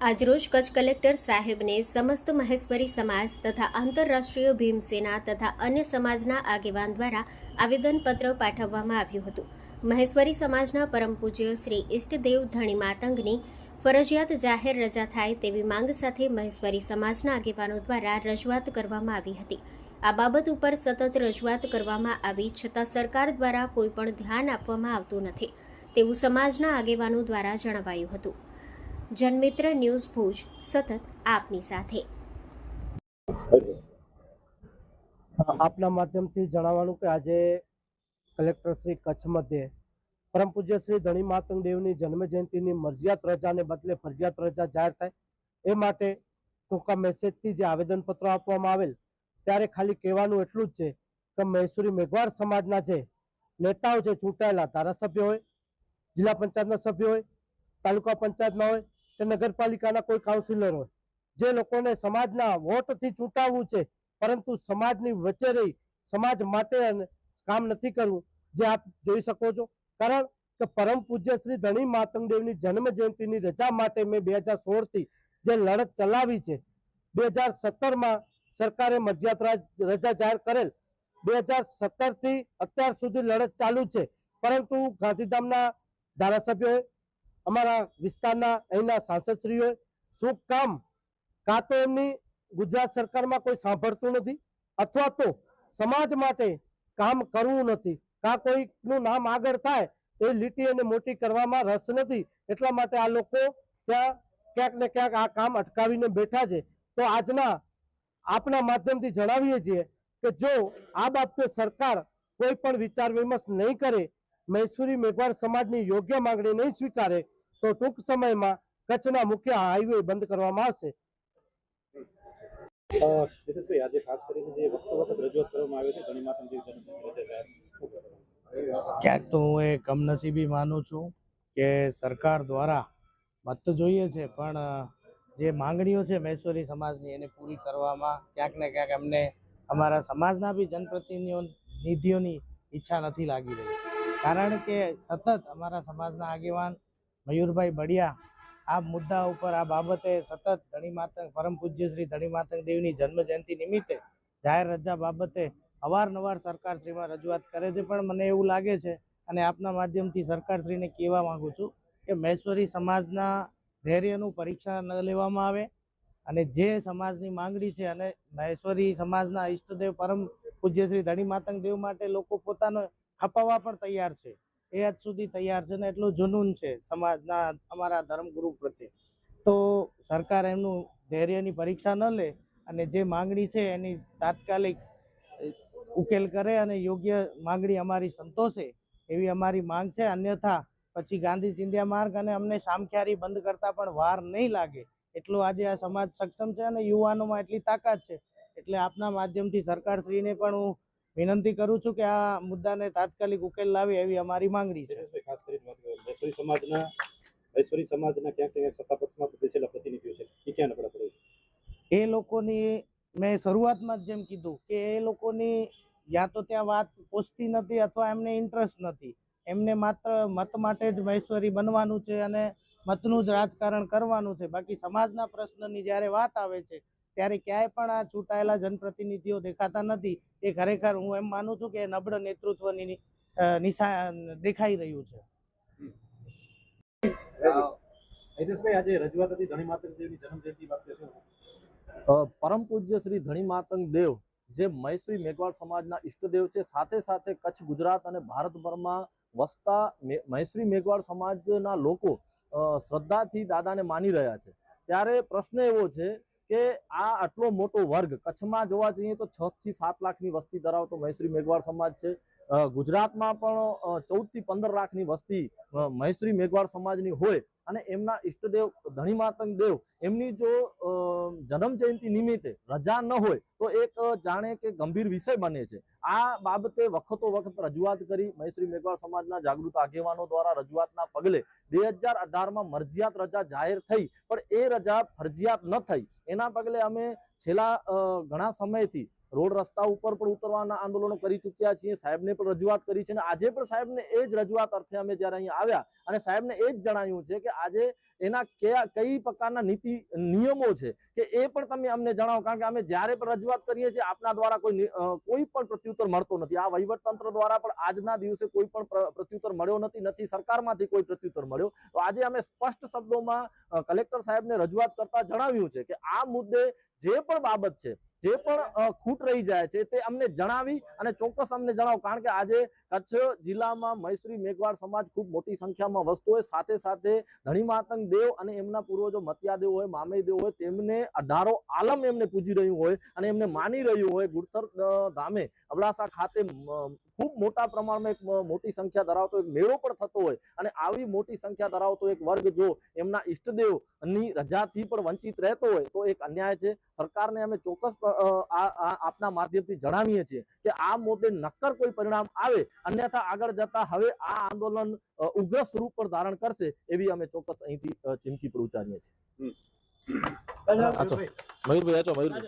આજરોજ કચ્છ કલેક્ટર સાહેબને સમસ્ત મહેશ્વરી સમાજ તથા આંતરરાષ્ટ્રીય ભીમસેના તથા અન્ય સમાજના આગેવાન દ્વારા આવેદનપત્ર પાઠવવામાં આવ્યું હતું. મહેશ્વરી સમાજના પરમ પૂજ્ય શ્રી ઇષ્ટદેવ ધણી માતંગની ફરજિયાત જાહેર રજા થાય તેવી માંગ સાથે મહેશ્વરી સમાજના આગેવાનો દ્વારા રજૂઆત કરવામાં આવી હતી. આ બાબત ઉપર સતત રજૂઆત કરવામાં આવી છતાં સરકાર દ્વારા કોઈ પણ ધ્યાન આપવામાં આવતું નથી, તેવું સમાજના આગેવાનો દ્વારા જણાવાયું હતું. જનમિત્ર ન્યૂઝ ભુજ, સતત આપની સાથે. આપના માધ્યમથી જણાવવાનું કે આજે કલેક્ટર શ્રી કચ્છ મધ્યે પરમ પૂજ્ય શ્રી ધણી માતંગ દેવની જન્મ જયંતિની મરજિયાત રજાને બદલે ફરજિયાત રજા જાહેર થાય. એ માટે ટૂંકા મેસેજથી જે આવેદનપત્રો આપવામાં આવેલ, ત્યારે ખાલી કહેવાનું એટલું જ છે કે મહેસુરી મેઘવાળ સમાજના જે નેતાઓ છે ચૂંટાયેલા ધારાસભ્ય હોય, જિલ્લા પંચાયતના સભ્ય હોય, તાલુકા પંચાયતના હોય કે નગરપાલિકાના કોઈ કાઉન્સિલર હોય, જે લોકોને સમાજના વોટથી ચૂંટાવવું છે, પરંતુ સમાજની વચ્ચે રહી, સમાજ માટે કામ નથી કરવું, જે આપ જોઈ શકો છો. કારણ કે પરમ પૂજ્ય શ્રી ધણી માતંગદેવની જન્મ જયંતિની રજા માટે મેં બે હજાર સોળથી જે લડત ચલાવી છે, બે હજાર સત્તરમાં સરકારે મધ્યાત્રા રજા જાહેર કરેલ. બે હજાર સત્તરથી અત્યાર સુધી લડત ચાલુ છે. પરંતુ ગાંધીધામના ધારાસભ્યોએ, અમારા વિસ્તારના અહીંના સાંસદશ્રીઓએ શું કામ કાં તો એમની ગુજરાત સરકારમાં કોઈ સાંભળતું નથી? અથવા તો સમાજ માટે કામ કરવું નથી? કાં કોઈનું નામ આગળ થાય, એ લીટી એને મોટી કરવામાં રસ નથી. એટલા માટે આ લોકો ત્યાં ક્યાંક ને ક્યાંક આ કામ અટકાવીને બેઠા છે. તો આજના આપના માધ્યમથી જણાવીએ છીએ કે જો આ બાબતે સરકાર કોઈ પણ વિચાર વિમર્શ નહીં કરે, મૈસુરી મેઘવાળ સમાજની યોગ્ય માંગણી નહીં સ્વીકારે, તો ટૂંક સમયમાં કચ્છના મુખ્ય હાઈવે બંધ કરવામાં આવશે. આજે ખાસ કરીને જે વખત વખત રજૂઆત કરવામાં આવે છે ઘણી માતા જેવી જન્મ રજા જાહેર શું કહેશો? ક્યાંક તો હું એ કમનસીબી માનું છું કે સરકાર દ્વારા મત તો જોઈએ છે, પણ જે માંગણીઓ છે મહેશ્વરી સમાજની એને પૂરી કરવામાં ક્યાંક ને ક્યાંક અમને અમારા સમાજના બી જનપ્રતિનિધિઓની ઈચ્છા નથી લાગી રહી. કારણ કે સતત અમારા સમાજના આગેવાન મયુરભાઈ બડિયા આ મુદ્દા ઉપર, આ બાબતે સતત ધણી માતંગ, પરમ પૂજ્ય શ્રી ધણી માતંગ દેવની જન્મ જયંતિ નિમિત્તે જાહેર રજા બાબતે અવારનવાર સરકારશ્રીમાં રજૂઆત કરે છે, પણ મને એવું લાગે છે અને આપના માધ્યમથી સરકારશ્રીને કહેવા માંગુ છું કે મહેશ્વરી સમાજના ધૈર્યનું પરીક્ષા ન લેવામાં આવે અને જે સમાજની માંગણી છે અને મહેશ્વરી સમાજના ઈષ્ટદેવ પરમ પૂજ્ય શ્રી ધણી માતંગ દેવ માટે લોકો પોતાનો ખપાવવા પણ તૈયાર છે. એ આજ સુધી તૈયાર છે ને એટલું જુનૂન છે સમાજના અમારા ધર્મગુરુ પ્રત્યે. તો સરકાર એમનું ધૈર્યની પરીક્ષા ન લે અને જે માંગણી છે એની તાત્કાલિક ઉકેલ કરે અને યોગ્ય માંગણી અમારી સંતોષે એવી અમારી માંગ છે. અન્યથા પછી ગાંધી ચિંધ્યા માર્ગ અને અમને સામખ્યારી બંધ કરતા પણ વાર નહીં લાગે. એટલો આજે આ સમાજ સક્ષમ છે અને યુવાનોમાં એટલી તાકાત છે. એટલે આપના માધ્યમથી સરકારશ્રીને પણ હું વિનંતી કરું છું કે આ મુદ્દાને તાત્કાલિક ઉકેલ લાવે એવી અમારી માંગણી છે. ખાસ કરીને સમાજના મહેશ્વરી સમાજના ક્યાંક ક્યાંક સત્તા પક્ષમાં બેસેલા પ્રતિનિધિઓ છે. એ ક્યાં નબળા પડે છે? એ લોકોની મેં શરૂઆતમાં જેમ કીધું કે એ લોકોની યા તો ત્યાં વાત પહોંચતી નથી અથવા એમને ઇન્ટરેસ્ટ નથી. એમને માત્ર મત માટે જ મહેશ્વરી બનવાનું છે અને મતનું જ રાજકારણ કરવાનું છે. બાકી સમાજના પ્રશ્નની જ્યારે વાત આવે છે, ત્યારે ક્યાંય પણ આ ચૂંટાયેલા જનપ્રતિનિધિઓ દેખાતા નથી. એ ખરેખર હું એમ માનું છું કે નબળ નેતૃત્વની નિશા, દેખાઈ રહ્યું છે. રજૂઆત હતી ધણી માત્ર જન્મજયંતિ જન્મ જયંતિ બાબતે શું? પરમ પૂજ્ય શ્રી ધણી માતંગ દેવ, જે મૈસુરી મેઘવાળ સમાજના ઈષ્ટદેવ છે, સાથે સાથે કચ્છ, ગુજરાત અને ભારતભરમાં વસતા મૈસુરી મેઘવાળ સમાજના લોકો શ્રદ્ધાથી દાદાને માની રહ્યા છે. ત્યારે પ્રશ્ન એવો છે કે આ આટલો મોટો વર્ગ કચ્છમાં જોવા જઈએ તો છ થી સાત લાખની વસ્તી ધરાવતો મૈસુરી મેઘવાળ સમાજ છે. ગુજરાતમાં પણ ચૌદથી પંદર લાખની વસ્તી મૈસુરી મેઘવાળ સમાજની હોય અને એમના ઈષ્ટદેવ ધણી માતંગ દેવ, એમની જો જન્મ જયંતિ નિમિત્તે રજા ન હોય, તો એક જાણે કે ગંભીર વિષય બને છે. આ બાબતે વખતો વખત રજૂઆત કરી મહેશ્રી મેઘવાળ સમાજના જાગૃત આગેવાનો દ્વારા રજૂઆતના પગલે બે હજાર અઢારમાં મરજિયાત રજા જાહેર થઈ, પણ એ રજા ફરજિયાત ન થઈ. એના પગલે અમે છેલ્લા ઘણા સમયથી રોડ રસ્તા ઉપર પણ ઉતરવાના આંદોલનો કરી ચૂક્યા છીએ. સાહેબને પણ રજૂઆત કરી છે અને આજે પણ સાહેબને એ જ રજૂઆત અર્થે અમે જ્યારે અહીંયા આવ્યા અને સાહેબને એ જ જણાવ્યું છે કે આજે એના કયા, કઈ પ્રકારના નીતિ, નિયમો છે કે એ પણ તમે અમને જણાવો. કારણ કે અમે જ્યારે પણ રજૂઆત કરીએ છીએ, આપના દ્વારા કોઈ કોઈ પણ પ્રત્યુત્તર મળતો નથી. આ વહીવટતંત્ર દ્વારા પણ આજના દિવસે કોઈ પણ પ્ર- પ્રત્યુત્તર મળ્યો નથી. નથી સરકારમાંથી કોઈ પ્રત્યુત્તર મળ્યો. તો આજે અમે સ્પષ્ટ શબ્દોમાં કલેક્ટર સાહેબને રજૂઆત કરતા જણાવ્યું છે કે આ મુદ્દે જે પણ બાબત છે જે પણ ખૂટ રહી જાય છે તે અમને જણાવી અને ચોક્કસ અમને જણાવો. કારણ કે આજે કચ્છ જિલ્લામાં મૈસુરી મેઘવાળ સમાજ ખૂબ મોટી સંખ્યામાં વસતો હોય. સાથે સાથે ધણી માતંગ દેવ અને એમના પૂર્વજો મતિયાદેવ હોય મામેદેવ હોય, તેમને અઢારો આલમ એમને પૂજી રહ્યું હોય અને એમને માની રહ્યું હોય. ગુડથર ધામે અબડાસા ખાતે ખૂબ મોટા પ્રમાણમાં એક મોટી સંખ્યા ધરાવતો એક મેળો પણ થતો હોય અને આવી મોટી સંખ્યા ધરાવતો એક વર્ગ જો એમના ઈષ્ટદેવની રજાથી પણ વંચિત રહેતો હોય, તો એક અન્યાય છે. સરકારને અમે ચોક્કસ આપના માધ્યમથી જણાવીએ છીએ કે આ મુદ્દે નક્કર કોઈ પરિણામ આવે અન્યથા આગળ જતા હવે આ આંદોલન ઉગ્ર સ્વરૂપ પર ધારણ કરશે એવી અમે ચોક્કસ અહીંથી ચીમકી પર ઉચ્ચારીએ છીએ. મયુરભાઈ આચો મયુરભાઈ.